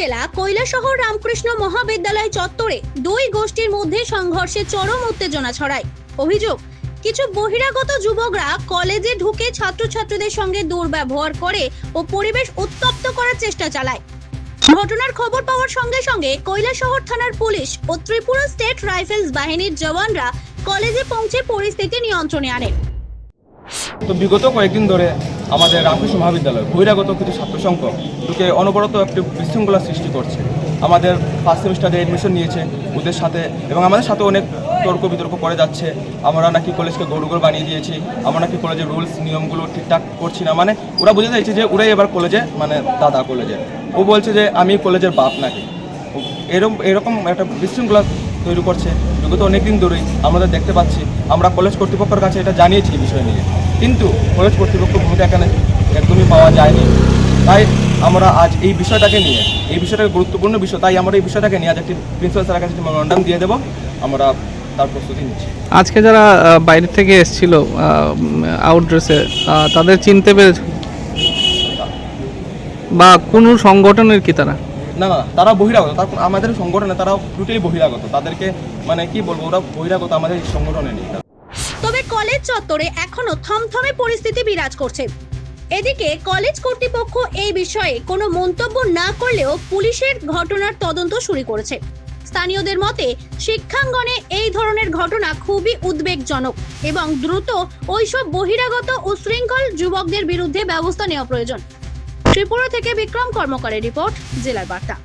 জেলা, কৈলাসহর রামকৃষ্ণ মহাবিদ্যালয় চত্বরে দুই গোষ্ঠীর মধ্যে সংঘর্ষে চরম উত্তেজনা ছড়ায়। অভিযোগ, কিছু বহিরাগত যুবকরা কলেজে ঢুকে ছাত্রছাত্রীদের সঙ্গে দুর্ব্যবহার করে ও পরিবেশ উত্তপ্ত করার চেষ্টা চালায়। ঘটনার খবর পাওয়ার সঙ্গে সঙ্গে কৈলাসহর থানার পুলিশ ও ত্রিপুরা স্টেট রাইফেলস বাহিনীর জওয়ানরা কলেজে পৌঁছে পরিস্থিতি নিয়ন্ত্রণে আনে তো বিগত কয়েকদিন ধরে আমাদের রামকৃষ্ণ মহাবিদ্যালয়, বহিরাগত কিছু ছাত্র সংখ্য ঢুকে অনবরত একটি বিশৃঙ্খলা সৃষ্টি করছে। আমাদের ফার্স্ট সেমিস্টারে এডমিশন নিয়েছে, ওদের সাথে এবং আমাদের সাথে অনেক তর্ক বিতর্ক করে যাচ্ছে। আমরা নাকি কলেজকে গরুগর বানিয়ে দিয়েছি, আমরা নাকি কলেজের রুলস নিয়মগুলো ঠিকঠাক করছি না। মানে ওরা বুঝে যাচ্ছে যে ওরাই এবার কলেজে মানে দাদা কলেজে ও বলছে যে আমি কলেজের বাপ নাকি। এরকম এরকম একটা বিশৃঙ্খলা তৈরি করছে। বিগত অনেক দিন ধরেই আমরা দেখতে পাচ্ছি, আমরা কলেজ কর্তৃপক্ষের কাছে এটা জানিয়েছি বিষয় নিয়ে। কিন্তু কলেজ কর্তৃপক্ষ ভূমিকা এখানে একদমই পাওয়া যায়নি। তাই আমরা আজ এই বিষয়টাকে নিয়ে এই বিষয়টাকে গুরুত্বপূর্ণ বিষয় তাই আমরা এই বিষয়টাকে নিয়ে আজ একটি প্রিন্সিপাল স্যারের কাছে মেমোরান্ডাম দিয়ে দেবো। আমরা তার প্রস্তুতি নিচ্ছি। আজকে যারা বাইরে থেকে এসেছিল আউটড্রেসে তাদের চিনতে পেরেছে? বা কোন সংগঠনের কি তারা? না না তারা বহিরাগত তার আমাদের সংগঠনে তারা টোটালি বহিরাগত। তাদেরকে মানে কি বলব ওরা বহিরাগত আমাদের সংগঠনে নেই তবে কলেজ চত্বরে এখনও থমথমে পরিস্থিতি বিরাজ করছে। এদিকে কলেজ কর্তৃপক্ষ এই বিষয়ে কোনো মন্তব্য না করলেও পুলিশের ঘটনার তদন্ত শুরু করেছে। স্থানীয়দের মতে, শিক্ষাঙ্গনে এই ধরনের ঘটনা খুবই উদ্বেগজনক এবং দ্রুত ওইসব বহিরাগত উশৃঙ্খল যুবকদের বিরুদ্ধে ব্যবস্থা নেওয়া প্রয়োজন। ত্রিপুরা থেকে বিক্রম কর্মকারের রিপোর্ট, জেলার বার্তা।